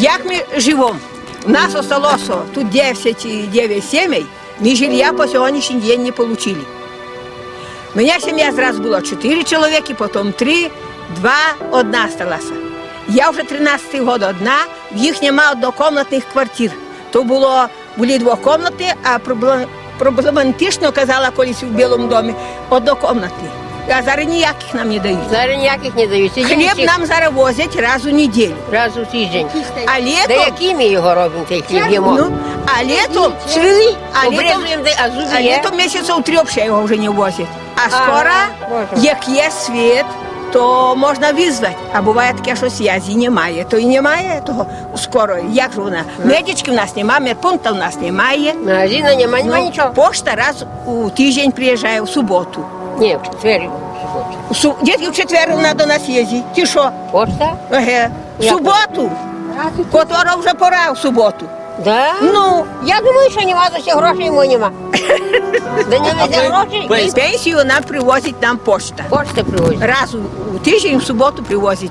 Як ми живемо? У нас осталося тут 10 і 9 сімей, ми жилья по сьогоднішній день не отримали. У мене сім'я зразу було 4 чоловіки, потім 3, 2, одна сталася. Я вже 13 год одна, в їх нема однокомнатних квартир. То було, були двокомнатні, а проблем, проблематично, казала колись в Білому домі, однокомнатні. А зараз ніяких нам не дають. Зараз ніяких не дають. Сидимо Хліб всі нам зараз возять раз у неділю. раз у тиждень. А Да літом, який ми його робимо, цей хліб їмо? ну, а літом, Свили, А літом- де- а а зуби є. літом місяців ще його вже не возять. А скоро, Боже. як є світ, то можна визвати. А буває таке, що зв'язі немає. То і немає того скоро. Як же вона? Медички в нас немає, медпункту в нас немає. Магазина нема, нема Ну, нічого. Пошта раз у тиждень приїжджає в суботу. Ні, в четвер. в суб... Дітки в четвер вона до нас їздить. Ти що? Пошта? Ага. В суботу. Котора вже пора в суботу. Да? Ну, Я думаю, що нема, за ще грошей йому нема. Да не везе гроші, пенсію нам привозить нам пошта. пошта привозить. Раз у, у тиждень в суботу привозить.